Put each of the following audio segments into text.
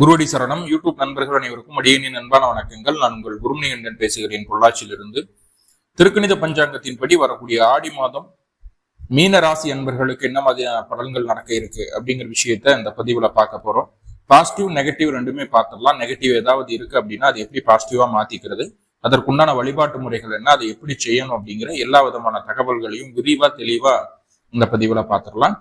குருவடி சரணம். யூடியூப் நண்பர்கள் அனைவருக்கும் அடியனின் அன்பான வணக்கங்கள். நான் உங்கள் குருமணிகண்டன் பேசுகிறேன் பொள்ளாச்சியிலிருந்து. திருக்கணித பஞ்சாங்கத்தின்படி வரக்கூடிய ஆடி மாதம் மீன ராசி அன்பர்களுக்கு என்ன மாதிரியான பலன்கள் நடக்க இருக்கு அப்படிங்கிற விஷயத்த இந்த பதிவுல பார்க்க போறோம். பாசிட்டிவ் நெகட்டிவ் ரெண்டுமே பார்த்துடலாம். நெகட்டிவ் ஏதாவது இருக்கு அப்படின்னா அது எப்படி பாசிட்டிவா மாத்திக்கிறது? அதற்குண்டான வழிபாட்டு முறைகள் என்ன? அதை எப்படி செய்யணும் அப்படிங்கிற எல்லா விதமான தகவல்களையும் விரிவா தெளிவா இந்த பதிவுல பார்த்துடலாம்.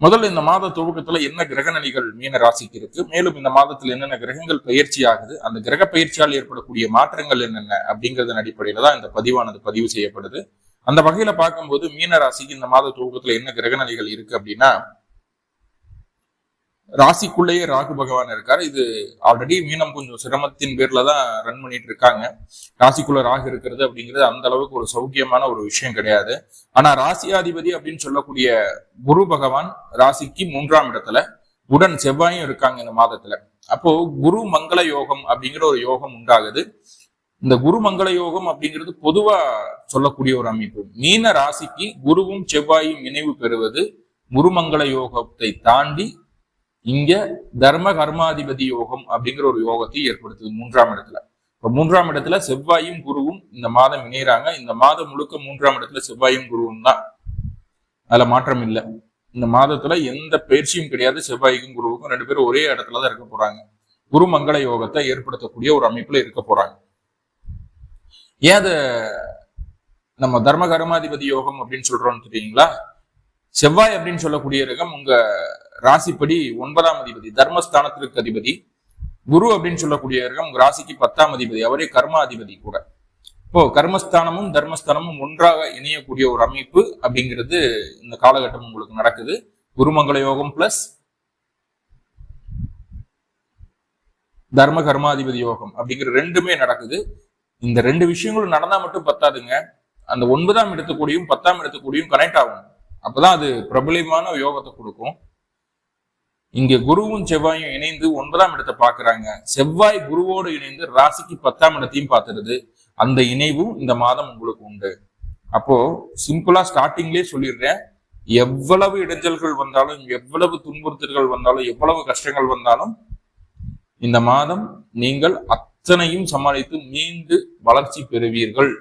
முதல்ல இந்த மாத துவக்கத்துல என்ன கிரக நிலைகள் மீன ராசிக்கு இருக்கு? மேலும் இந்த மாதத்துல என்னென்ன கிரகங்கள் பயிற்சி ஆகுது? அந்த கிரக பயிற்சியால் ஏற்படக்கூடிய மாற்றங்கள் என்னென்ன? அப்படிங்கறதன் அடிப்படையில தான் இந்த பதிவானது பதிவு செய்யப்படுது. அந்த வகையில பார்க்கும்போது மீன ராசிக்கு இந்த மாத துவக்கத்துல என்ன கிரக நிலைகள் இருக்கு அப்படின்னா ராசிக்குள்ளேயே ராகு பகவான் இருக்காரு. இது ஆல்ரெடி மீனம் கொஞ்சம் சிரமத்தின் பேர்ல தான் ரன் பண்ணிட்டு இருக்காங்க. ராசிக்குள்ள ராகு இருக்கிறது அப்படிங்கிறது அந்த அளவுக்கு ஒரு சௌக்கியமான ஒரு விஷயம் கிடையாது. ஆனா ராசியாதிபதி அப்படின்னு சொல்லக்கூடிய குரு பகவான் ராசிக்கு மூன்றாம் இடத்துல உடன் செவ்வாயும் இருக்காங்க இந்த மாதத்துல. அப்போ குரு மங்கள யோகம் அப்படிங்கிற ஒரு யோகம் உண்டாகுது. இந்த குரு மங்கள யோகம் அப்படிங்கிறது பொதுவா சொல்லக்கூடிய ஒரு அமைப்பு. மீன ராசிக்கு குருவும் செவ்வாயும் இணைவு பெறுவது குருமங்கள யோகத்தை தாண்டி இங்க தர்ம கர்மாதிபதி யோகம் அப்படிங்கிற ஒரு யோகத்தை ஏற்படுத்துது மூன்றாம் இடத்துல. இப்ப மூன்றாம் இடத்துல செவ்வாயும் குருவும் இந்த மாதம் இணையிறாங்க. இந்த மாதம் முழுக்க மூன்றாம் இடத்துல செவ்வாயும் குருவும் தான். அதுல மாற்றம் இல்லை. இந்த மாதத்துல எந்த பயிற்சியும் கிடையாது. செவ்வாய்க்கும் குருவுக்கும் ரெண்டு பேரும் ஒரே இடத்துல தான் இருக்க போறாங்க. குரு மங்கள யோகத்தை ஏற்படுத்தக்கூடிய ஒரு அமைப்புல இருக்க போறாங்க. ஏன் அதை நம்ம தர்ம கர்மாதிபதி யோகம் அப்படின்னு சொல்றோம்னு தெரியுங்களா? செவ்வாய் அப்படின்னு சொல்லக்கூடிய ரகம் உங்க ராசிப்படி ஒன்பதாம் அதிபதி தர்மஸ்தானத்திற்கு அதிபதி குரு அப்படின்னு சொல்லக்கூடிய ரகம் உங்க ராசிக்கு பத்தாம் அதிபதி அவரே கர்மாதிபதி கூட. இப்போ கர்மஸ்தானமும் தர்மஸ்தானமும் ஒன்றாக இணையக்கூடிய ஒரு அமைப்பு அப்படிங்கிறது இந்த காலகட்டம் உங்களுக்கு நடக்குது. குருமங்கள யோகம் பிளஸ் தர்ம கர்மாதிபதி யோகம் அப்படிங்கிற ரெண்டுமே நடக்குது. இந்த ரெண்டு விஷயங்களும் நடந்தா மட்டும் பத்தாதுங்க. அந்த ஒன்பதாம் இடத்துக்கூடியும் பத்தாம் இடத்துக்கூடியும் கனெக்ட் ஆகும் அப்பதான் அது பிரபலமான யோகத்தை கொடுக்கும். இங்க குருவும் செவ்வாயும் இணைந்து ஒன்பதாம் இடத்தை பாக்குறாங்க செவ்வாய் குருவோடு இணைந்து ராசிக்கு பத்தாம் இடத்தையும் பார்த்துருது. அந்த இணைவும் இந்த மாதம் உங்களுக்கு உண்டு. அப்போ சிம்பிளா ஸ்டார்டிங்லேயே சொல்லிடுறேன். எவ்வளவு இடைஞ்சல்கள் வந்தாலும் எவ்வளவு துன்புறுத்தல்கள் வந்தாலும் எவ்வளவு கஷ்டங்கள் வந்தாலும் இந்த மாதம் நீங்கள் அத்தனையும் சமாளித்து மீண்டு வளர்ச்சி பெறுவீர்கள்.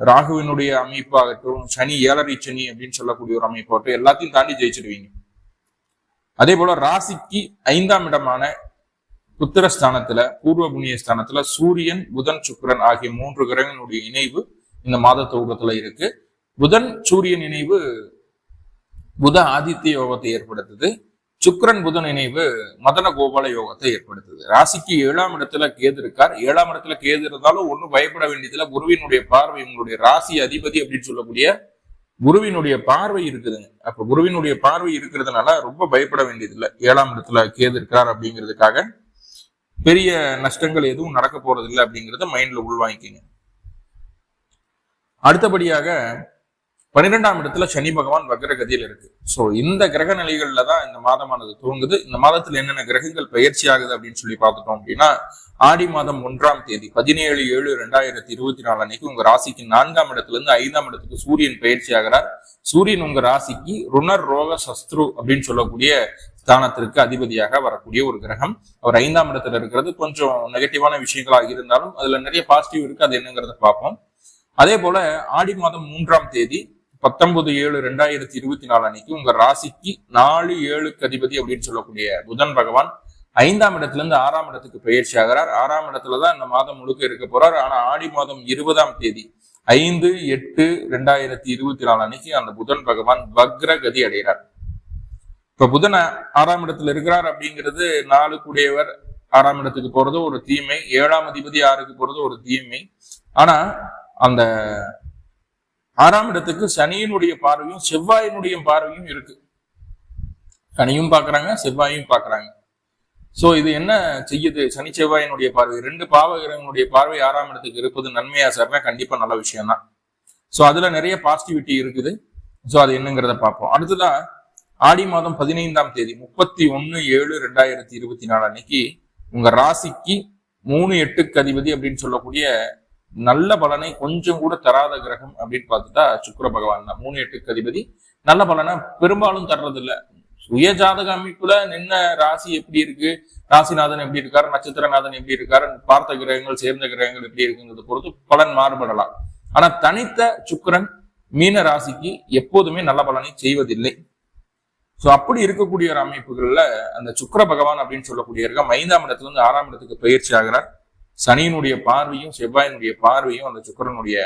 ராகுவினுடைய அமைப்பாகட்டும் சனி ஏழரை சனி அப்படின்னு சொல்லக்கூடிய ஒரு அமைப்பாகட்டும் எல்லாத்தையும் தாண்டி ஜெயிச்சிடுவீங்க அதே போல ராசிக்கு ஐந்தாம் இடமான புத்திரஸ்தானத்துல பூர்வ புண்ணிய ஸ்தானத்துல சூரியன் புதன் சுக்கிரன் ஆகிய மூன்று கிரகங்களுடைய இணைவு இந்த மாத துவக்கத்துல இருக்கு. புதன் சூரியன் இணைவு புத ஆதித்ய யோகத்தை ஏற்படுத்துது. சுக்கரன் புதன் இணைவு மதன கோபால யோகத்தை ஏற்படுத்துது. ராசிக்கு ஏழாம் இடத்துல கேது இருக்கார். ஏழாம் இடத்துல கேது இருந்தாலும் ஒன்றும் பயப்பட வேண்டியதுல குருவினுடைய பார்வை உங்களுடைய ராசி அதிபதி அப்படின்னு சொல்லக்கூடிய குருவினுடைய பார்வை இருக்குதுங்க. அப்ப குருவினுடைய பார்வை இருக்கிறதுனால ரொம்ப பயப்பட வேண்டியதில்லை. ஏழாம் இடத்துல கேது இருக்கார் அப்படிங்கிறதுக்காக பெரிய நஷ்டங்கள் எதுவும் நடக்க போறது இல்லை அப்படிங்கிறத மைண்ட்ல உள்வாங்கிக்கிங்க. அடுத்தபடியாக பன்னிரெண்டாம் இடத்துல சனி பகவான் வக்ர கதியில் இருக்கு. ஸோ இந்த கிரக நிலைகள்ல தான் இந்த மாதமானது துவங்குது. இந்த மாதத்துல என்னென்ன கிரகங்கள் பயிற்சி ஆகுது அப்படின்னு சொல்லி பார்த்துட்டோம் அப்படின்னா ஆடி மாதம் ஒன்றாம் தேதி பதினேழு ஏழு ரெண்டாயிரத்தி இருபத்தி நாலு அன்னைக்கு உங்க ராசிக்கு நான்காம் இடத்துல இருந்து ஐந்தாம் இடத்துக்கு சூரியன் பயிற்சி ஆகிறார். சூரியன் உங்க ராசிக்கு ருணர் ரோக சஸ்திரு அப்படின்னு சொல்லக்கூடிய ஸ்தானத்திற்கு அதிபதியாக வரக்கூடிய ஒரு கிரகம். அவர் ஐந்தாம் இடத்துல இருக்கிறது. கொஞ்சம் நெகட்டிவான விஷயங்களாக இருந்தாலும் அதுல நிறைய பாசிட்டிவ் இருக்கு. அது என்னங்கிறத பார்ப்போம். அதே போல ஆடி மாதம் மூன்றாம் தேதி பத்தொன்பது ஏழு ரெண்டாயிரத்தி இருபத்தி நாலு அன்னைக்கு உங்க ராசிக்கு நாலு ஏழுக்கு அதிபதி அப்படின்னு சொல்லக்கூடிய புதன் பகவான் ஐந்தாம் இடத்துல இருந்து ஆறாம் இடத்துக்கு பயிற்சி ஆகிறார். ஆறாம் இடத்துலதான் இந்த மாதம் முழுக்க இருக்க போறார். ஆனா ஆடி மாதம் இருபதாம் தேதி ஐந்து எட்டு ரெண்டாயிரத்தி இருபத்தி நாலு அன்னைக்கு அந்த புதன் பகவான் வக்ர கதி அடைகிறார். இப்ப புதன் ஆறாம் இடத்துல இருக்கிறார் அப்படிங்கிறது நாலு கூடியவர் ஆறாம் இடத்துக்கு போறது ஒரு தீமை. ஏழாம் அதிபதி ஆறுக்கு போறது ஒரு தீமை. ஆனா அந்த ஆறாம் இடத்துக்கு சனியினுடைய பார்வையும் செவ்வாயினுடைய பார்வையும் இருக்கு. சனியும் பாக்குறாங்க செவ்வாயும் பாக்குறாங்க சோ இது என்ன செய்யுது? சனி செவ்வாயினுடைய பார்வை. ரெண்டு பாவகிரகங்களுடைய பார்வை ஆறாம் இடத்துக்கு இருப்பது நன்மையா சார்னா கண்டிப்பா நல்ல விஷயம் தான் சோ அதுல நிறைய பாசிட்டிவிட்டி இருக்குது. சோ அது என்னங்கிறத பார்ப்போம். அடுத்ததா ஆடி மாதம் பதினைந்தாம் தேதி முப்பத்தி ஒன்னு ஏழு ரெண்டாயிரத்தி இருபத்தி நாலு அன்னைக்கு உங்க ராசிக்கு மூணு எட்டுக்கு அதிபதி அப்படின்னு சொல்லக்கூடிய நல்ல பலனை கொஞ்சம் கூட தராத கிரகம் அப்படின்னு பார்த்துட்டா சுக்கிர பகவான் தான். மூணு எட்டுக்கு அதிபதி. நல்ல பலனை பெரும்பாலும் தர்றது இல்ல சுய ஜாதக அமைப்புல நின்ன ராசி எப்படி இருக்கு? ராசிநாதன் எப்படி இருக்காரு? நட்சத்திரநாதன் எப்படி இருக்காரு? பார்த்த கிரகங்கள் சேர்ந்த கிரகங்கள் எப்படி இருக்குங்கிறத பொறுத்து பலன் மாறுபடலாம். ஆனா தனித்த சுக்கரன் மீன ராசிக்கு எப்போதுமே நல்ல பலனை செய்வதில்லை. ஸோ அப்படி இருக்கக்கூடிய ஒரு அமைப்புகள்ல அந்த சுக்கிர பகவான் அப்படின்னு சொல்லக்கூடிய ஐந்தாம் இடத்துல இருந்து ஆறாம் இடத்துக்கு பயிற்சி ஆகிறார். சனியினுடைய பார்வையும் செவ்வாயினுடைய பார்வையும் அந்த சுக்கிரனுடைய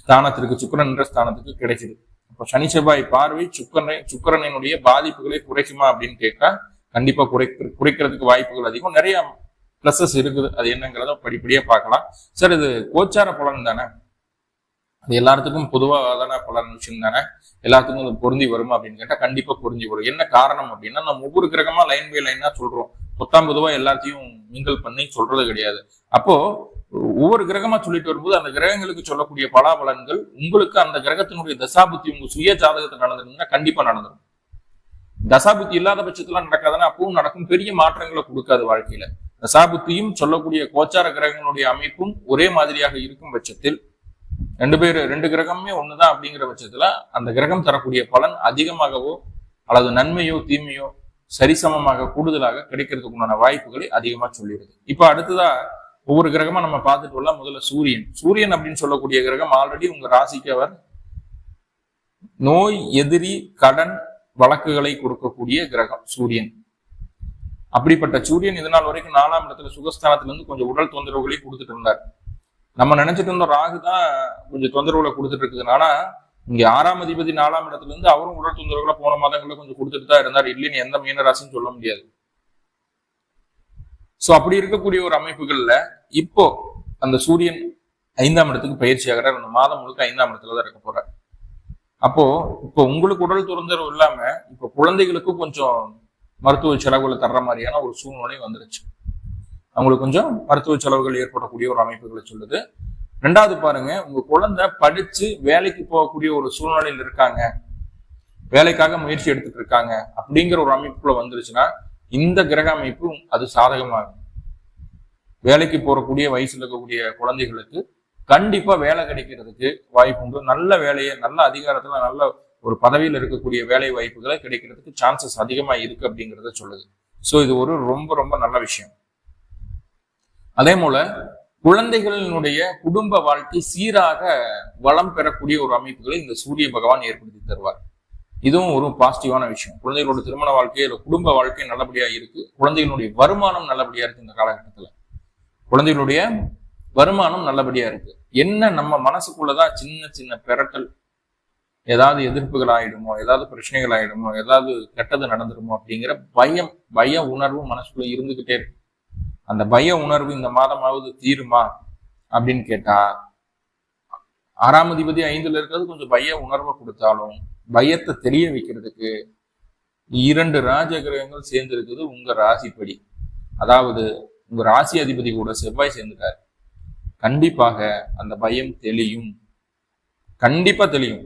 ஸ்தானத்திற்கு சுக்கிரன் என்ற ஸ்தானத்துக்கு கிடைக்குது. அப்போ சனி செவ்வாய் பார்வை சுக்கரனை சுக்கிரனினுடைய பாதிப்புகளை குறைக்குமா அப்படின்னு கேட்டா கண்டிப்பா குறை குறைக்கிறதுக்கு வாய்ப்புகள் அதிகம். நிறைய ப்ளஸஸ் இருக்குது. அது என்னங்கிறத படிப்படியா பார்க்கலாம். சார் இது கோச்சார பலன் தானே? அது எல்லாத்துக்கும் பொதுவாக தானே பலன் விஷயம் தானே? எல்லாத்துக்கும் அது பொருந்தி வரும் அப்படின்னு கேட்டால் கண்டிப்பாக பொருந்தி வரும். என்ன காரணம் அப்படின்னா நம்ம ஒவ்வொரு கிரகமாக லைன் பை லைனாக சொல்கிறோம் பொத்தாம் பொதுவா எல்லாத்தையும் மிங்கல் பண்ணி சொல்றது கிடையாது. அப்போ ஒவ்வொரு கிரகமா சொல்லிட்டு வரும்போது அந்த கிரகங்களுக்கு சொல்லக்கூடிய பலாபலன்கள் உங்களுக்கு அந்த கிரகத்தினுடைய தசாபுத்தி உங்க சுய ஜாதகத்தை நடந்திருந்தா கண்டிப்பா நடந்துடும் தசாபுத்தி இல்லாத பட்சத்துல நடக்காதுன்னா அப்பவும் நடக்கும். பெரிய மாற்றங்களை கொடுக்காது வாழ்க்கையில. தசாபுத்தியும் சொல்லக்கூடிய கோச்சார கிரகங்களுடைய அமைப்பும் ஒரே மாதிரியாக இருக்கும் பட்சத்தில் ரெண்டு பேர் ரெண்டு கிரகமே ஒண்ணுதான் அப்படிங்கிற பட்சத்துல அந்த கிரகம் தரக்கூடிய பலன் அதிகமாகவோ அல்லது நன்மையோ தீமையோ சரிசமமாக கூடுதலாக கிடைக்கிறதுக்கு உண்டான வாய்ப்புகளை அதிகமா சொல்லிடுது இப்ப அடுத்ததா ஒவ்வொரு கிரகமா நம்ம பார்த்துட்டு வரலாம். முதல்ல சூரியன். சூரியன் அப்படின்னு சொல்லக்கூடிய கிரகம் ஆல்ரெடி உங்க ராசிக்கு அவர் நோய் எதிரி கடன் வழக்குகளை கொடுக்கக்கூடிய கிரகம் சூரியன். அப்படிப்பட்ட சூரியன் இதனால் வரைக்கும் நாலாம் இடத்துல சுகஸ்தானத்துல இருந்து கொஞ்சம் உடல் தொந்தரவுகளை கொடுத்துட்டு இருந்தார். நம்ம நினைச்சிட்டு இருந்தோம் ராகு தான் கொஞ்சம் தொந்தரவுகளை கொடுத்துட்டு இருக்குதுனால இங்க ஆறாம் அதிபதி நாலாம் இடத்துல இருந்து அவரும் உடல் தொந்தரவுகளை போன மாதங்களில் கொஞ்சம் கொடுத்துட்டு தான் இருந்தார். இல்லைன்னு எந்த மீனராசின்னு சொல்ல முடியாது. சோ அப்படி இருக்கக்கூடிய ஒரு அமைப்புகள்ல இப்போ அந்த சூரியன் ஐந்தாம் இடத்துக்கு பயிற்சி ஆகிறார். அந்த மாதம் முழுக்க ஐந்தாம் இடத்துல தான் இருக்க போறார். அப்போ இப்போ உங்களுக்கு உடல் தொந்தரவு இல்லாம இப்போ குழந்தைகளுக்கு கொஞ்சம் மருத்துவ செலவுகளை தர்ற மாதிரியான ஒரு சூழ்நிலை வந்துருச்சு. அவங்களுக்கு கொஞ்சம் மருத்துவ செலவுகள் ஏற்படக்கூடிய ஒரு அமைப்புகளை சொல்லுது. ரெண்டாவது பாருங்க உங்க குழந்தை படிச்சு வேலைக்கு போகக்கூடிய ஒரு சூழ்நிலையில் இருக்காங்க. வேலைக்காக முயற்சி எடுத்துட்டு இருக்காங்க. அப்படிங்கிற ஒரு அமைப்புக்குள்ள வந்துருச்சுன்னா இந்த கிரக அமைப்பு அது சாதகமாகும். வேலைக்கு போறக்கூடிய வயசுல இருக்கக்கூடிய குழந்தைகளுக்கு கண்டிப்பா வேலை கிடைக்கிறதுக்கு வாய்ப்பு உண்டு. நல்ல வேலையை நல்ல அதிகாரத்துல நல்ல ஒரு பதவியில் இருக்கக்கூடிய வேலை வாய்ப்புகளை கிடைக்கிறதுக்கு சான்சஸ் அதிகமா இருக்கு அப்படிங்கிறத சொல்லுது. ஸோ இது ஒரு ரொம்ப ரொம்ப நல்ல விஷயம். அதே போல குழந்தைகளினுடைய குடும்ப வாழ்க்கை சீராக வளம் பெறக்கூடிய ஒரு அமைப்புகளை இந்த சூரிய பகவான் ஏற்படுத்தி தருவார். இதுவும் ஒரு பாசிட்டிவான விஷயம். குழந்தைகளோட திருமண வாழ்க்கையில குடும்ப வாழ்க்கை நல்லபடியா இருக்கு. குழந்தைகளுடைய வருமானம் நல்லபடியா இருக்கு இந்த காலகட்டத்துல. குழந்தைகளுடைய வருமானம் நல்லபடியா இருக்கு. என்ன நம்ம மனசுக்குள்ளதான் சின்ன சின்ன பெரட்டல் ஏதாவது எதிர்ப்புகள் ஆயிடுமோ ஏதாவது பிரச்சனைகள் ஆயிடுமோ ஏதாவது கெட்டது நடந்துருமோ அப்படிங்கிற பயம் பய உணர்வு மனசுக்குள்ள இருந்துகிட்டே இருக்கு. அந்த பய உணர்வு இந்த மாதமாவது தீருமா அப்படின்னு கேட்டா ஆறாம் அதிபதி ஐந்துல இருக்கிறது கொஞ்சம் பய உணர்வை கொடுத்தாலும் பயத்தை தெரிய வைக்கிறதுக்கு இரண்டு ராஜ கிரகங்கள் சேர்ந்திருக்குது உங்க ராசிப்படி. அதாவது உங்க ராசி அதிபதி கூட செவ்வாய் சேர்ந்துட்டார். கண்டிப்பாக அந்த பயம் தெளியும். கண்டிப்பா தெளியும்.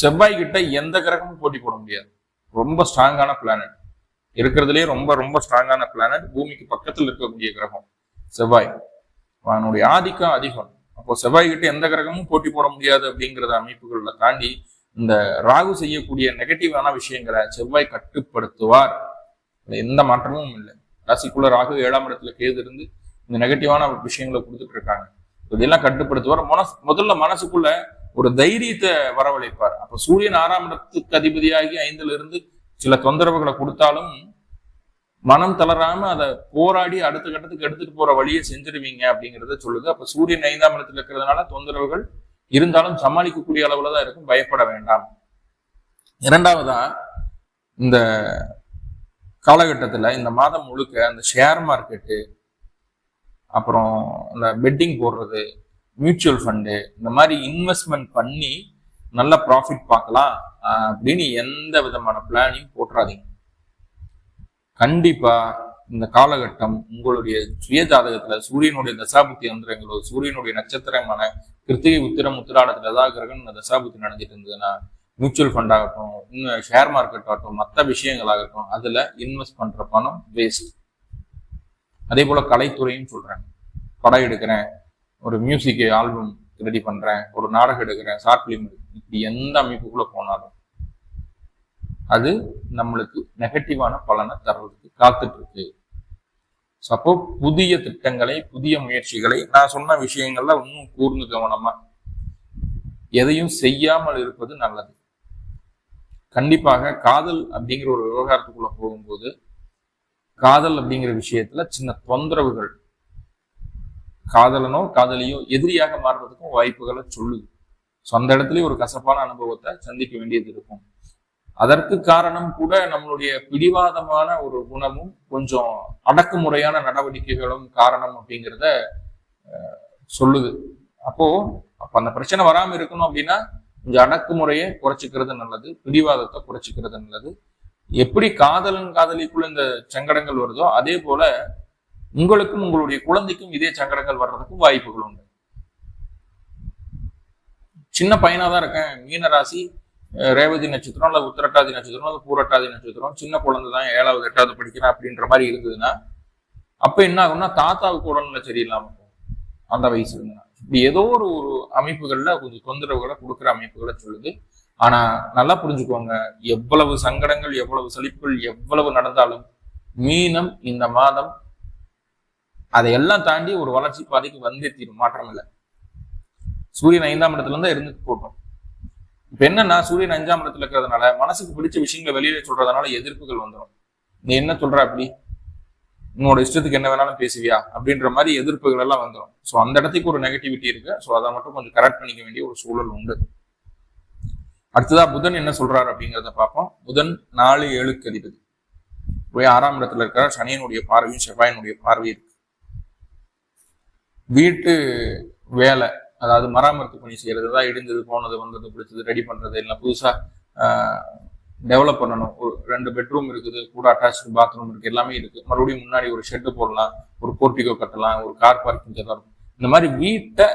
செவ்வாய் கிட்ட எந்த கிரகமும் போட்டி போட முடியாது. ரொம்ப ஸ்ட்ராங்கான பிளானட் இருக்கிறதுலே ரொம்ப ரொம்ப ஸ்ட்ராங்கான பிளானட் பூமிக்கு பக்கத்தில் இருக்கக்கூடிய கிரகம் செவ்வாய். அவனுடைய ஆதிக்கம் அதிகம். அப்போ செவ்வாய் கிட்ட எந்த கிரகமும் போட்டி போட முடியாது அப்படிங்கிறத அமைப்புகளில் தாண்டி இந்த ராகு செய்யக்கூடிய நெகட்டிவான விஷயங்களை செவ்வாய் கட்டுப்படுத்துவார். எந்த மாற்றமும் இல்லை. ராசிக்குள்ள ராகு ஏழாம் இடத்துல கேது இருந்து இந்த நெகட்டிவான விஷயங்களை கொடுத்துட்டு இருக்காங்க. இதெல்லாம் கட்டுப்படுத்துவார். மனசு முதல்ல மனசுக்குள்ள ஒரு தைரியத்தை வரவழைப்பார். அப்ப சூரியன் ஆறாம் இடத்துக்கு அதிபதியாகி ஐந்துல இருந்து சில தொந்தரவுகளை கொடுத்தாலும் மனம் தளராம அதை போராடி அடுத்த கட்டத்துக்கு எடுத்துட்டு போற வழியை செஞ்சிருவீங்க அப்படிங்கறத சொல்லுது. அப்ப சூரியன் ஐந்தாம் இடத்துல இருக்கிறதுனால தொந்தரவுகள் இருந்தாலும் சமாளிக்கக்கூடிய அளவுல தான் இருக்கும். பயப்பட வேண்டாம். இரண்டாவதா இந்த காலகட்டத்தில் இந்த மாதம் முழுக்க அந்த ஷேர் மார்க்கெட்டு அப்புறம் இந்த பெட்டிங் போடுறது மியூச்சுவல் ஃபண்டு இந்த மாதிரி இன்வெஸ்ட்மெண்ட் பண்ணி நல்ல ப்ராஃபிட் பார்க்கலாம். அப்படின்னு எந்த விதமான பிளானையும் போட்டுறாதீங்க. கண்டிப்பா இந்த காலகட்டம் உங்களுடைய சுய ஜாதகத்துல சூரியனுடைய தசாபுத்தி அந்தரங்களோ சூரியனுடைய நட்சத்திரமான கிருத்திகை உத்திரம் உத்திராடத்துல ஏதாவது கிரகம் தசாபுத்தி நடந்துட்டு இருந்ததுன்னா மியூச்சுவல் ஃபண்ட் ஆகட்டும் இன்னும் ஷேர் மார்க்கெட் ஆகட்டும் மற்ற விஷயங்களாகட்டும் அதுல இன்வெஸ்ட் பண்ற பணம் வேஸ்ட் அதே போல கலைத்துறையும் சொல்றேன். படம் எடுக்கிறேன் ஒரு மியூசிக் ஆல்பம் ரெடி பண்றேன் ஒரு நாடகம் எடுக்கிறேன் ஷார்ட் பிலிம் இப்படி எந்த அமைப்புக்குள்ள போனாலும் அது நம்மளுக்கு நெகட்டிவான பலனை தர்றதுக்கு காத்துட்டு இருக்கு ஸோ அப்போ புதிய திட்டங்களை புதிய முயற்சிகளை நான் சொன்ன விஷயங்கள்ல இன்னும் கூர்ந்து கவனமா. எதையும் செய்யாமல் இருப்பது நல்லது. கண்டிப்பாக காதல் அப்படிங்கிற ஒரு விவகாரத்துக்குள்ள போகும்போது காதல் அப்படிங்கிற விஷயத்துல சின்ன தொந்தரவுகள் காதலனோ காதலியோ எதிரியாக மாறுறதுக்கும் வாய்ப்புகளை சொல்லுது. ஸோ அந்த இடத்துலயும் ஒரு கசப்பான அனுபவத்தை சந்திக்க வேண்டியது இருக்கும். அதற்கு காரணம் கூட நம்மளுடைய பிடிவாதமான ஒரு குணமும் கொஞ்சம் அடக்குமுறையான நடவடிக்கைகளும் காரணம் அப்படிங்கிறத சொல்லுது. அப்போ அப்ப அந்த பிரச்சனை வராமல் இருக்கணும் அப்படின்னா கொஞ்சம் அடக்குமுறையை குறைச்சிக்கிறது நல்லது பிடிவாதத்தை குறைச்சிக்கிறது நல்லது. எப்படி காதலன் காதலிக்குள்ள இந்த சங்கடங்கள் வருதோ அதே போல உங்களுக்கும் உங்களுடைய குழந்தைக்கும் இதே சங்கடங்கள் வர்றதுக்கும் வாய்ப்புகள் உண்டு. சின்ன பையனா தான் இருக்கேன் மீனராசி ரேவதி நட்சத்திரம் அல்லது உத்திரட்டாதி நட்சத்திரம் அல்லது பூரட்டாதி நட்சத்திரம் சின்ன குழந்தை தான் ஏழாவது எட்டாவது படிக்கிறேன் அப்படின்ற மாதிரி இருந்ததுன்னா அப்ப என்ன ஆகும்னா தாத்தாவுக்கு உடல்நிலை சரியில்லாம அந்த வயசு இருந்தா. இப்படி ஏதோ ஒரு ஒரு அமைப்புகள்ல கொஞ்சம் தொந்தரவுகளை கொடுக்குற அமைப்புகளை சொல்லுது. ஆனா நல்லா புரிஞ்சுக்கோங்க எவ்வளவு சங்கடங்கள் எவ்வளவு சலிப்புகள் எவ்வளவு நடந்தாலும் மீனம் இந்த மாதம் அதையெல்லாம் தாண்டி ஒரு வளர்ச்சி பாதைக்கு வந்தே தீரும் மாற்றம் இல்லை. சூரியன் ஐந்தாம் இடத்துல இருந்தா இருந்துட்டு போட்டோம் இப்ப என்னன்னா சூரியன் அஞ்சாம் இடத்துல இருக்கிறதுனால மனசுக்கு பிடிச்ச விஷயங்களை வெளியில சொல்றதுனால எதிர்ப்புகள் வந்துடும் நீ என்ன சொல்ற அப்படி? உன்னோட இஷ்டத்துக்கு என்ன வேணாலும் பேசுவியா? அப்படின்ற மாதிரி எதிர்ப்புகள் எல்லாம் வந்துடும் ஸோ அந்த இடத்துக்கு ஒரு நெகட்டிவிட்டி இருக்கு. ஸோ அதை மட்டும் கொஞ்சம் கரெக்ட் பண்ணிக்க வேண்டிய ஒரு சூழல் உண்டு. அடுத்ததா புதன் என்ன சொல்றாரு அப்படிங்கிறத பார்ப்போம். புதன் நாலு ஏழுக்கு அதிபதி. போய் ஆறாம் இடத்துல இருக்கிற சனியனுடைய பார்வையும் செவ்வாயினுடைய பார்வையும் இருக்கு. வீட்டு வேலை அதாவது மராமத்து பணி செய்யறது தான் இடிந்தது போனது வந்தது பிடிச்சது ரெடி பண்றது இல்லை புதுசா டெவலப் பண்ணணும். ஒரு ரெண்டு பெட்ரூம் இருக்குது கூட அட்டாச்சு பாத்ரூம் இருக்கு எல்லாமே இருக்கு. மறுபடியும் முன்னாடி ஒரு ஷெட்டு போடலாம் ஒரு போர்ட்டிகோ கட்டலாம் ஒரு கார் பார்க்கிங் இருக்கும் இந்த மாதிரி வீட்டை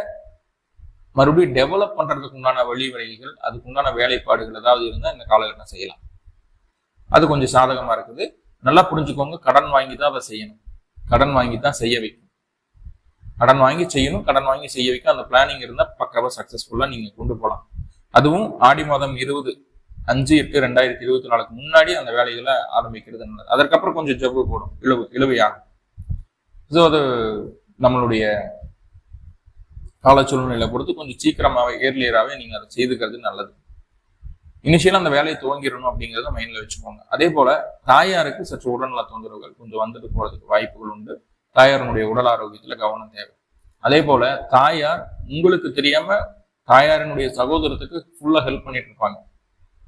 மறுபடியும் டெவலப் பண்றதுக்கு உண்டான வழிவகைகள் அதுக்கு உண்டான வேலைப்பாடுகள் ஏதாவது இருந்தால் இந்த காலகட்டம் செய்யலாம். அது கொஞ்சம் சாதகமா இருக்குது. நல்லா புரிஞ்சுக்கோங்க கடன் வாங்கி தான் அதை செய்யணும். கடன் வாங்கி தான் செய்ய வைக்கும் கடன் வாங்கி செய்யணும் கடன் வாங்கி செய்ய வைக்க அந்த பிளானிங் இருந்தால் பக்காவாக சக்ஸஸ்ஃபுல்லாக நீங்கள் கொண்டு போகலாம் அதுவும் ஆடி மாதம் இருபது அஞ்சு எட்டு ரெண்டாயிரத்தி இருபத்தி நாலுக்கு முன்னாடி அந்த வேலைகளை ஆரம்பிக்கிறது நல்லது. அதற்கப்புறம் கொஞ்சம் ஜவ்வு போடும் இழுவு இழுவையாகும். ஸோ அது நம்மளுடைய கால சூழ்நிலை பொறுத்து கொஞ்சம் சீக்கிரமாகவே ஏர்லியராகவே நீங்கள் அதை செய்துக்கிறது நல்லது. இனிஷியலாக அந்த வேலையை துவங்கிடணும் அப்படிங்கிறத மைண்டில் வச்சுக்கோங்க. அதே போல் தாயாருக்கு சற்று உடல்நல தொந்தரவுகள் கொஞ்சம் வந்துட்டு போகிறதுக்கு வாய்ப்புகள் உண்டு. தாயாரனுடைய உடல் ஆரோக்கியத்துல கவனம் தேவை. அதே போல தாயார் உங்களுக்கு தெரியாம தாயாரினுடைய சகோதரத்துக்கு ஃபுல்லா ஹெல்ப் பண்ணிட்டு இருப்பாங்க.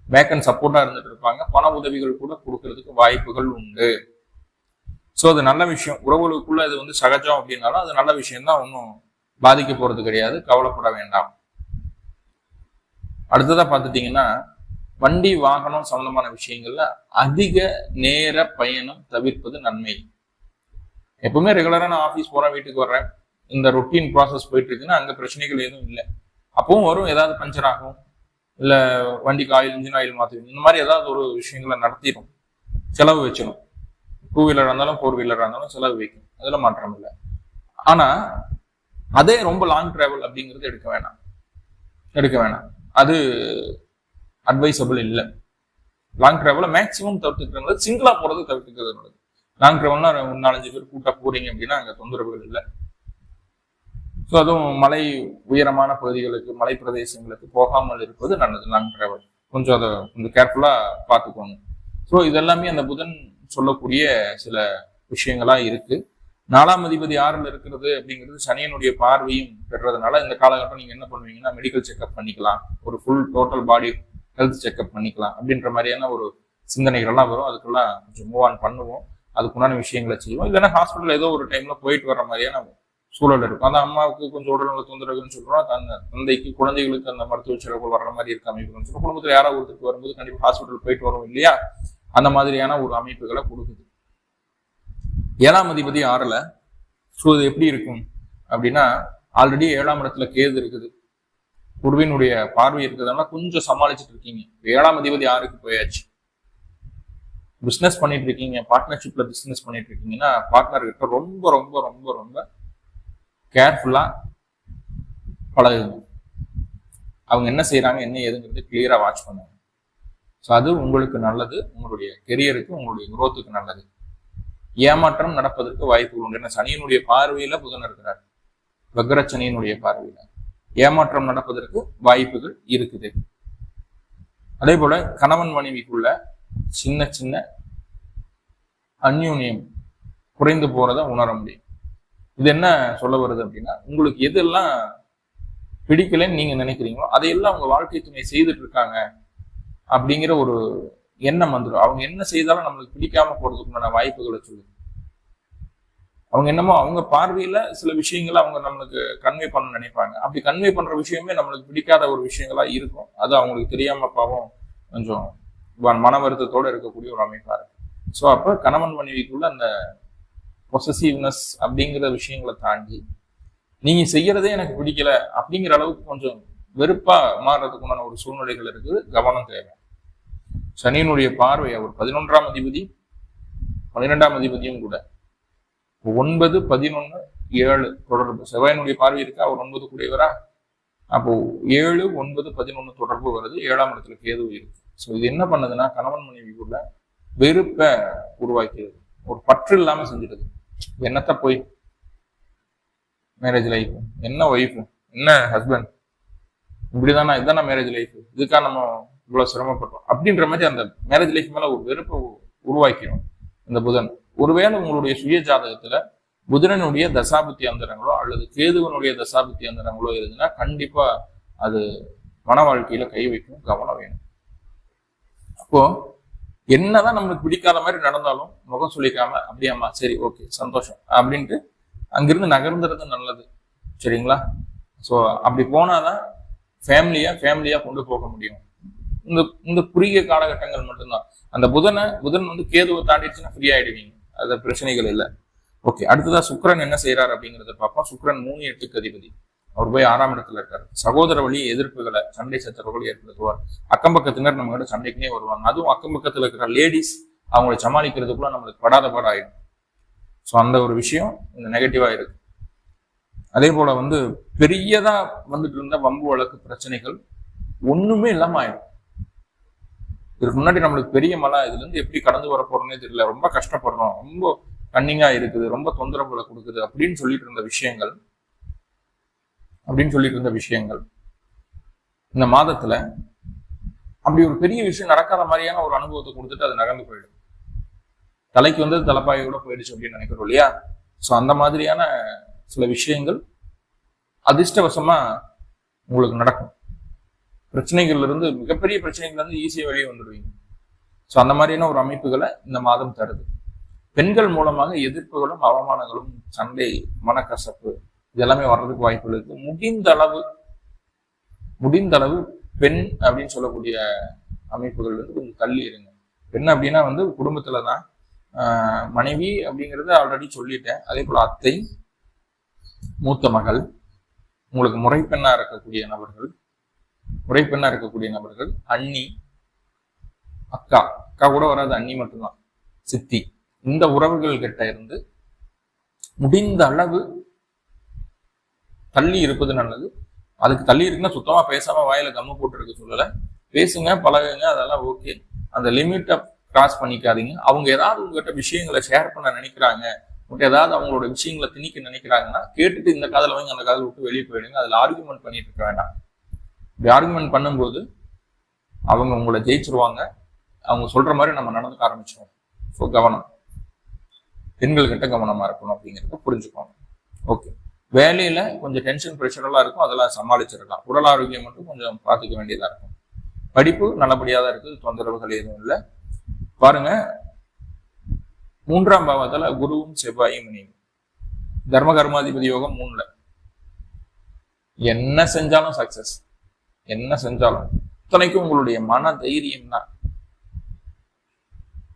பேக் அண்ட் சப்போர்ட்டா இருந்துட்டு இருப்பாங்க. பண உதவிகள் கூட கொடுக்கறதுக்கு வாய்ப்புகள் உண்டு. ஸோ அது நல்ல விஷயம். உறவுகளுக்குள்ள இது வந்து சகஜம் அப்படின்னாலும் அது நல்ல விஷயம் தான் ஒன்றும் பாதிக்க போறது கிடையாது. கவலைப்பட வேண்டாம். அடுத்ததா பார்த்துட்டீங்கன்னா வண்டி வாகனம் சம்பந்தமான விஷயங்கள்ல அதிக நேர பயணம் தவிர்ப்பது நன்மை. எப்பவுமே ரெகுலராக நான் ஆஃபீஸ் போகிறேன் வீட்டுக்கு வர்றேன். இந்த ரொட்டீன் ப்ராசஸ் போயிட்டு இருக்குன்னா அங்க பிரச்சனைகள் எதுவும் இல்லை. அப்பவும் வரும் ஏதாவது பஞ்சர் ஆகும். இல்லை வண்டிக்கு ஆயில் இன்ஜின் ஆயில் மாற்றி இந்த மாதிரி ஏதாவது ஒரு விஷயங்களை நடத்திடும் செலவு வச்சிடும் டூ வீலராக இருந்தாலும் ஃபோர் வீலராக இருந்தாலும் செலவு வைக்கும். அதில் மாற்றம் இல்லை. ஆனால் அதே ரொம்ப லாங் ட்ராவல் அப்படிங்கிறது எடுக்க வேணாம். எடுக்க வேணாம். அது அட்வைசபிள் இல்லை. லாங் டிராவலை மேக்ஸிமம் தவிர்த்துக்கிறது சிங்கிளாக போகிறது தவிர்த்துக்கிறது நல்லது லாங் டிராவல்னா ஒரு நாலஞ்சு பேர் கூட்டா போறீங்க அப்படின்னா அங்க தொந்தரவுகள் இல்லை. ஸோ அதுவும் மலை உயரமான பகுதிகளுக்கு மலை பிரதேசங்களுக்கு போகாமல் இருப்பது நல்லது லாங் கொஞ்சம் அதை கொஞ்சம் கேர்ஃபுல்லா பார்த்துக்கோங்க. ஸோ இதெல்லாமே அந்த புதன் சொல்லக்கூடிய சில விஷயங்களா இருக்கு. நாலாம் அதிபதி ஆறுல இருக்கிறது அப்படிங்கிறது சனியனுடைய பார்வையும் பெறதுனால இந்த காலகட்டம் நீங்க என்ன பண்ணுவீங்கன்னா மெடிக்கல் செக்அப் பண்ணிக்கலாம். ஒரு full total body health checkup பண்ணிக்கலாம் அப்படின்ற மாதிரியான ஒரு சிந்தனைகள் எல்லாம் வரும். அதுக்கெல்லாம் கொஞ்சம் மூவ் ஆன் பண்ணுவோம். அதுக்குண்டான விஷயங்களை செய்வோம். இல்லைன்னா ஹாஸ்பிட்டல் ஏதோ ஒரு டைம்ல போயிட்டு வர மாதிரியான சூழல் இருக்கும். அந்த அம்மாவுக்கு கொஞ்சம் உடல்நல தொந்தரவுன்னு சொல்றோம். அந்த தந்தைக்கு குழந்தைகளுக்கு அந்த மருத்துவ செலவுகள் வர்ற மாதிரி இருக்க அமைப்புகள் சொல்றோம். குடும்பத்தில் யாராவது ஒருத்தருக்கு வரும்போது கண்டிப்பா ஹாஸ்பிட்டல் போயிட்டு வரும் இல்லையா? அந்த மாதிரியான ஒரு அமைப்புகளை கொடுக்குது. ஏழாம் அதிபதி ஆறுல ஸோ இது எப்படி இருக்கும்? அப்படின்னா ஆல்ரெடி ஏழாம் இடத்துல கேது இருக்குது. குருவினுடைய பார்வை இருக்கிறதுனால கொஞ்சம் சமாளிச்சுட்டு இருக்கீங்க. ஏழாம் அதிபதி ஆறுக்கு போயாச்சு. பிஸ்னஸ் பண்ணிட்டு இருக்கீங்க பார்ட்னர்ஷிப்ல பிஸ்னஸ் பண்ணிட்டு இருக்கீங்கன்னா பார்ட்னர் கிட்ட ரொம்ப ரொம்ப ரொம்ப ரொம்ப கேர்ஃபுல்லா பழகுங்க. அவங்க என்ன செய்யறாங்க என்ன ஏதுங்கிறது கிளியரா வாட்ச் பண்ணுங்க. ஸோ அது உங்களுக்கு நல்லது உங்களுடைய கெரியருக்கு உங்களுடைய குரோத்துக்கு நல்லது. ஏமாற்றம் நடப்பதற்கு வாய்ப்புகள் உண்டு. ஏன்னா சனியினுடைய பார்வையில புதன் இருக்கிறார். வக்ர சனியினுடைய பார்வையில. ஏமாற்றம் நடப்பதற்கு வாய்ப்புகள் இருக்குது. அதே போல கணவன் மனைவிக்குள்ள சின்ன சின்ன அந்யூன்யம் குறைந்து போகிறத உணர முடியும். இது என்ன சொல்ல வருது அப்படின்னா உங்களுக்கு எதெல்லாம் பிடிக்கலன்னு நீங்க நினைக்கிறீங்களோ அதையெல்லாம் அவங்க வாழ்க்கை துணை செய்துட்டு இருக்காங்க அப்படிங்கிற ஒரு எண்ணம் வந்துடும். அவங்க என்ன செய்தாலும் நம்மளுக்கு பிடிக்காம போறதுக்குண்டான வாய்ப்புகளை சொல்லுது. அவங்க என்னமோ அவங்க பார்வையில சில விஷயங்களை அவங்க நம்மளுக்கு கன்வே பண்ண நினைப்பாங்க. அப்படி கன்வே பண்ற விஷயமே நம்மளுக்கு பிடிக்காத ஒரு விஷயங்களா இருக்கும். அது அவங்களுக்கு தெரியாம பாவம் கொஞ்சம் மன வருத்தத்தோட இருக்கக்கூடிய ஒரு அமைப்பா இருக்கு. ஸோ அப்போ கணவன் மனைவிக்குள்ள அந்த பொசசிவ்னஸ் அப்படிங்கிற விஷயங்களை தாண்டி நீங்க செய்யறதே எனக்கு பிடிக்கல அப்படிங்கிற அளவுக்கு கொஞ்சம் வெறுப்பா மாறுறதுக்குண்டான ஒரு சூழ்நிலைகள் இருக்குது. கவனம் தேவை. சனியினுடைய பார்வை அவர் பதினொன்றாம் அதிபதி பன்னிரெண்டாம் அதிபதியும் கூட. ஒன்பது பதினொன்னு ஏழு தொடர்பு. செவ்வாயினுடைய பார்வை இருக்கா? அவர் ஒன்பது கூடியவரா அப்போ ஏழு ஒன்பது பதினொன்று தொடர்பு வருது. ஏழாம் இடத்துல கேது இருக்கு. ஸோ இது என்ன பண்ணுதுன்னா கணவன் மனைவிக்குள்ள வெறுப்பை உருவாக்கிடுது ஒரு பற்று இல்லாம செஞ்சிடுது என்னத்த போய் மேரேஜ் லைஃப் என்ன ஒய்ஃப் என்ன ஹஸ்பண்ட் இப்படிதானா? இதுதானா மேரேஜ் லைஃப் இதுக்காக நம்ம இவ்வளவு சிரமப்பட்டோம். அப்படின்ற மாதிரி அந்த மேரேஜ் லைஃப் மேல ஒரு வெறுப்பை உருவாக்கிடும் இந்த புதன். ஒருவேளை உங்களுடைய சுய ஜாதகத்துல புதனனுடைய தசாபுத்தி அந்தரங்களோ அல்லது கேதுவனுடைய தசாபுத்தி அந்தரங்களோ இருந்துன்னா கண்டிப்பா அது மன வாழ்க்கையில கை வைக்கும் கவனம் வேணும். அப்போ என்னதான் நம்மளுக்கு பிடிக்காத மாதிரி நடந்தாலும் முகம் சொல்லிக்காம அப்படியாம்மா சரி ஓகே சந்தோஷம் அப்படின்ட்டு அங்கிருந்து நகர்ந்துறது நல்லது. சரிங்களா? ஸோ அப்படி போனாதான் ஃபேமிலியா ஃபேமிலியா கொண்டு போக முடியும். இந்த இந்த குறுகிய காலகட்டங்கள் மட்டும்தான். அந்த புதனை புதன் வந்து கேதுவை தாண்டிடுச்சுன்னா ஃப்ரீ ஆயிடுவீங்க. அது பிரச்சனைகள் இல்லை. ஓகே அடுத்ததா சுக்ரன் என்ன செய்யறாரு அப்படிங்கிறத பார்ப்போம். சுக்ரன் மூணு எட்டுக்கு அதிபதி. அவர் போய் ஆறாம் இடத்துல இருக்கார். சகோதர வழி எதிர்ப்புகளை சண்டை சச்சரவுகளை ஏற்படுத்துவார். அக்கம் பக்கத்தினர் நம்ம கிட்ட சண்டைக்குனே வருவாங்க. அதுவும் அக்கம் பக்கத்துல இருக்கிற லேடிஸ் அவங்களை சமாளிக்கிறதுக்குள்ள நம்மளுக்கு படாத பாடு ஸோ அந்த ஒரு விஷயம் இந்த நெகட்டிவா இருக்கு. அதே போல வந்து பெரியதா வந்துட்டு இருந்த வம்பு வழக்கு பிரச்சனைகள் ஒண்ணுமே இல்லாம ஆயிடும். இதுக்கு முன்னாடி நம்மளுக்கு பெரிய மலை இதுல இருந்து எப்படி கடந்து வர போறோம்னே தெரியல. ரொம்ப கஷ்டப்படுறோம். ரொம்ப கன்னிங்கா இருக்குது. ரொம்ப தொந்தரவுகளை கொடுக்குது அப்படின்னு சொல்லிட்டு இருந்த விஷயங்கள் அப்படின்னு சொல்லிட்டு இருந்த விஷயங்கள். இந்த மாதத்துல அப்படி ஒரு பெரிய விஷயம் நடக்காத மாதிரியான ஒரு அனுபவத்தை கொடுத்துட்டு அது நகர்ந்து போயிடும். தலைக்கு வந்து தலைப்பாயோட போயிடுச்சு அப்படின்னு நினைக்கிறோம் இல்லையா? ஸோ அந்த மாதிரியான சில விஷயங்கள் அதிர்ஷ்டவசமா உங்களுக்கு நடக்கும். பிரச்சனைகள்ல இருந்து மிகப்பெரிய பிரச்சனைகள்ல இருந்து ஈஸியாக வெளியே வந்துடுவீங்க. ஸோ அந்த மாதிரியான ஒரு அமைப்புகளை இந்த மாதம் தருது. பெண்கள் மூலமாக எதிர்ப்புகளும் அவமானங்களும் சண்டை மனக்கசப்பு இது எல்லாமே வர்றதுக்கு வாய்ப்புகள் இருக்கு. முடிந்த அளவு முடிந்த அளவு பெண் அப்படின்னு சொல்லக்கூடிய அமைப்புகள் வந்து கொஞ்சம் தள்ளி இருங்க. பெண் அப்படின்னா வந்து குடும்பத்துல தான் மனைவி அப்படிங்கிறத ஆல்ரெடி சொல்லிட்டேன். அதே போல அத்தை மூத்த மகள் உங்களுக்கு முறைப்பெண்ணா இருக்கக்கூடிய நபர்கள் முறைப்பெண்ணா இருக்கக்கூடிய நபர்கள் அண்ணி அக்கா அக்கா கூட வராது அண்ணி மட்டும்தான். சித்தி இந்த உறவுகள் கிட்ட இருந்து முடிந்த அளவு தள்ளி இருப்பது நல்லது. அதுக்கு தள்ளி இருக்குன்னா சுத்தமாக பேசாமல் வாயில கம்மு போட்டுருக்க சொல்லலை. பேசுங்க பழகுங்க அதெல்லாம் ஓகே அந்த லிமிட்டை கிராஸ் பண்ணிக்காதீங்க. அவங்க ஏதாவது உங்ககிட்ட விஷயங்களை ஷேர் பண்ண நினைக்கிறாங்க. உங்கள்கிட்ட ஏதாவது அவங்களோட விஷயங்களை திணிக்க நினைக்கிறாங்கன்னா கேட்டுட்டு இந்த காதல வாங்கி அந்த காதல விட்டு வெளியே போயிடுங்க. அதில் ஆர்குமெண்ட் பண்ணிட்டு இருக்க வேண்டாம். இப்படி ஆர்குமெண்ட் பண்ணும்போது அவங்க உங்களை ஜெயிச்சிருவாங்க. அவங்க சொல்ற மாதிரி நம்ம நடந்துக்க ஆரம்பிச்சிருவோம். ஸோ கவனம். பெண்கள் கிட்ட கவனமா இருக்கணும் அப்படிங்கிறத புரிஞ்சுக்கோங்க. ஓகே வேலையில கொஞ்சம் டென்ஷன் ப்ரெஷரெல்லாம் இருக்கும். அதெல்லாம் சமாளிச்சிடலாம் உடல் ஆரோக்கியம் மட்டும் கொஞ்சம் பார்த்துக்க வேண்டியதாக இருக்கும். படிப்பு நல்லபடியாக தான் இருக்குது. தொந்தரவுகள் எதுவும் இல்லை. பாருங்க. மூன்றாம் பாவத்தில் குருவும் செவ்வாயும் இணையும். தர்ம கர்மாதிபதி யோகம் மூணுல. என்ன செஞ்சாலும் சக்சஸ் என்ன செஞ்சாலும். இத்தனைக்கும் உங்களுடைய மன தைரியம் தான்.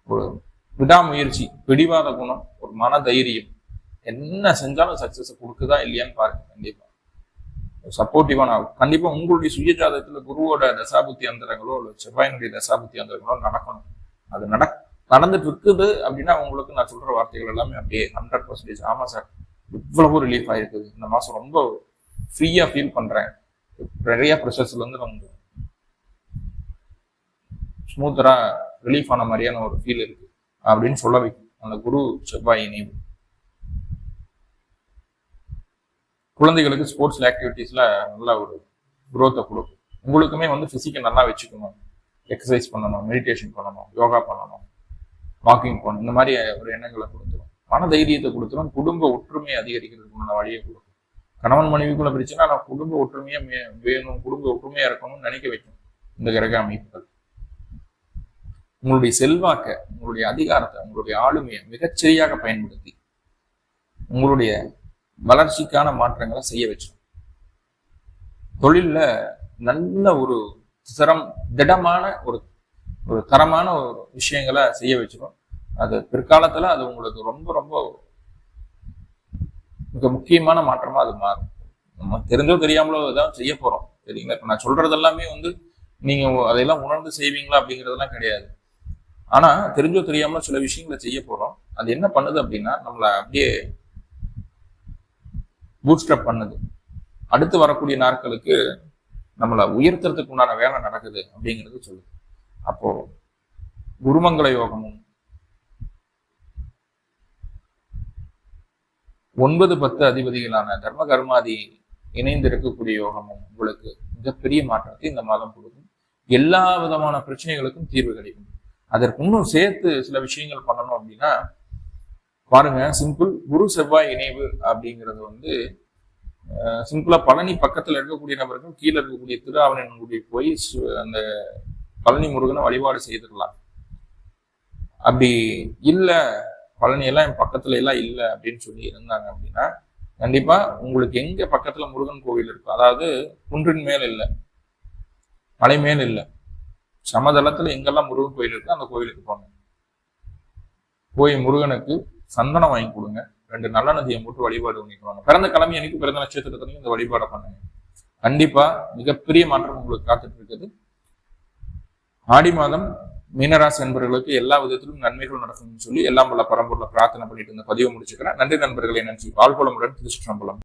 ஒரு விடாமுயற்சி பிடிவாத குணம் ஒரு மன தைரியம். என்ன செஞ்சாலும் சக்சஸ் கொடுக்குதா இல்லையான்னு பாருங்க கண்டிப்பா. சப்போர்ட்டிவா நான் கண்டிப்பா உங்களுடைய சுய ஜாதகத்துல குருவோட தசாபுத்தி அந்தரங்களோ இல்ல செவ்வாயினுடைய தசாபுத்தி அந்தரங்களோ நடக்கணும். அது நட நடந்துட்டு இருக்குது அப்படின்னா உங்களுக்கு நான் சொல்ற வார்த்தைகள் எல்லாமே அப்படியே ஹண்ட்ரட் பர்சன்டேஜ் ஆமா சார். இவ்வளவு ரிலீஃப் ஆயிருக்குது. இந்த மாசம் ரொம்ப ஃப்ரீயா ஃபீல் பண்றேன். நிறைய ப்ரெஷர்ஸ்ல இருந்து நம்ம ஸ்மூத்தரா ரிலீஃப் ஆன மாதிரியான ஒரு ஃபீல் இருக்கு. அப்படின்னு சொல்ல வைக்கும். அந்த குரு செவ்வாய் இணைவு. குழந்தைகளுக்கு ஸ்போர்ட்ஸ் ஆக்டிவிட்டீஸில் நல்ல ஒரு குரோத்தை கொடுக்கும் உங்களுக்குமே வந்து ஃபிசிக்கை நல்லா வச்சுக்கணும். எக்ஸசைஸ் பண்ணணும் மெடிடேஷன் பண்ணணும் யோகா பண்ணணும் வாக்கிங் பண்ணணும் இந்த மாதிரி ஒரு எண்ணங்களை கொடுத்துரும். மன தைரியத்தை கொடுத்துரும். குடும்ப ஒற்றுமையை அதிகரிக்கிறதுக்குள்ள வழியை கொடுக்கும். கணவன் மனைவிக்குள்ள பிரச்சனை நான் குடும்ப ஒற்றுமையா வேணும். குடும்ப ஒற்றுமையா இருக்கணும்னு நினைக்க வைக்கும். இந்த கிரக அமைப்புகள். உங்களுடைய செல்வாக்க உங்களுடைய அதிகாரத்தை உங்களுடைய ஆளுமையை மிகச்சரியாக பயன்படுத்தி உங்களுடைய வளர்ச்சிக்கான மாற்றங்களை செய்ய வச்சிடும் தொழில்ல நல்ல ஒரு சிரம் திடமான ஒரு ஒரு தரமான ஒரு விஷயங்களை செய்ய வச்சிடும் அது பிற்காலத்துல அது உங்களுக்கு ரொம்ப ரொம்ப மிக முக்கியமான மாற்றமா அது மாறும். நம்ம தெரிஞ்சோ தெரியாமலோ தான் செய்ய போறோம். சரிங்களா? இப்போ நான் சொல்றது எல்லாமே வந்து நீங்க அதையெல்லாம் உணர்ந்து செய்வீங்களா அப்படிங்கிறதெல்லாம் கிடையாது. ஆனா தெரிஞ்சோ தெரியாமலோ சில விஷயங்களை செய்ய போறோம். அது என்ன பண்ணுது அப்படின்னா நம்மளை அப்படியே பூட்ஸ்டப் பண்ணுது. அடுத்து வரக்கூடிய நாட்களுக்கு நம்மளை உயர்த்துறதுக்கு உண்டான வேலை நடக்குது அப்படிங்கிறது சொல்லுது. அப்போ குருமங்கள யோகமும் ஒன்பது பத்து அதிபதிகளான தர்ம கர்மாதி இணைந்து இருக்கக்கூடிய யோகமும் உங்களுக்கு மிகப்பெரிய மாற்றத்தை இந்த மாதம் கொடுக்கும். எல்லா விதமான பிரச்சனைகளுக்கும் தீர்வு கிடைக்கும். அதற்கு இன்னும் சேர்த்து சில விஷயங்கள் பண்ணணும் அப்படின்னா பாருங்க சிம்பிள் குரு செவ்வாய் இணைவு அப்படிங்கிறது வந்து சிம்பிளா பழனி பக்கத்துல இருக்கக்கூடிய நபருக்கும் கீழே இருக்கக்கூடிய திருஆவணி போய் சு- அந்த பழனி முருகனை வழிபாடு செய்திடலாம் அப்படி இல்ல பழனி எல்லாம் என் பக்கத்துல எல்லாம் இல்ல அப்படின்னு சொல்லி இருந்தாங்க அப்படின்னா கண்டிப்பா உங்களுக்கு எங்க பக்கத்துல முருகன் கோவில் இருக்கும் அதாவது குன்றின் மேல் இல்ல மலை மேல் இல்ல சமதளத்துல எங்கெல்லாம் முருகன் கோயில் இருக்கோ அந்த கோயிலுக்கு போங்க. போய் முருகனுக்கு சந்தனம் வாங்கி கொடுங்க. ரெண்டு நல்ல நதியை போட்டு வழிபாடு பண்ணிக்குவாங்க பிறந்த கிழமை அன்னைக்கு பிறந்த நட்சத்திரத்திலையும் இந்த வழிபாடை பண்ணுங்க. கண்டிப்பா மிகப்பெரிய மாற்றம் உங்களுக்கு காத்துட்டு இருக்குது. ஆடி மாதம் மீனராசி நண்பர்களுக்கு எல்லா விதத்திலும் நன்மைகள் நடக்கும்னு சொல்லி எல்லாம் பல பரம்பூர்ல பிரார்த்தனை பண்ணிட்டு இந்த பதிவு முடிச்சுக்கிறேன். நன்றி நண்பர்களை நன்றி. வாழ்வளமுடன் திருச்சிற்றம்பலம்.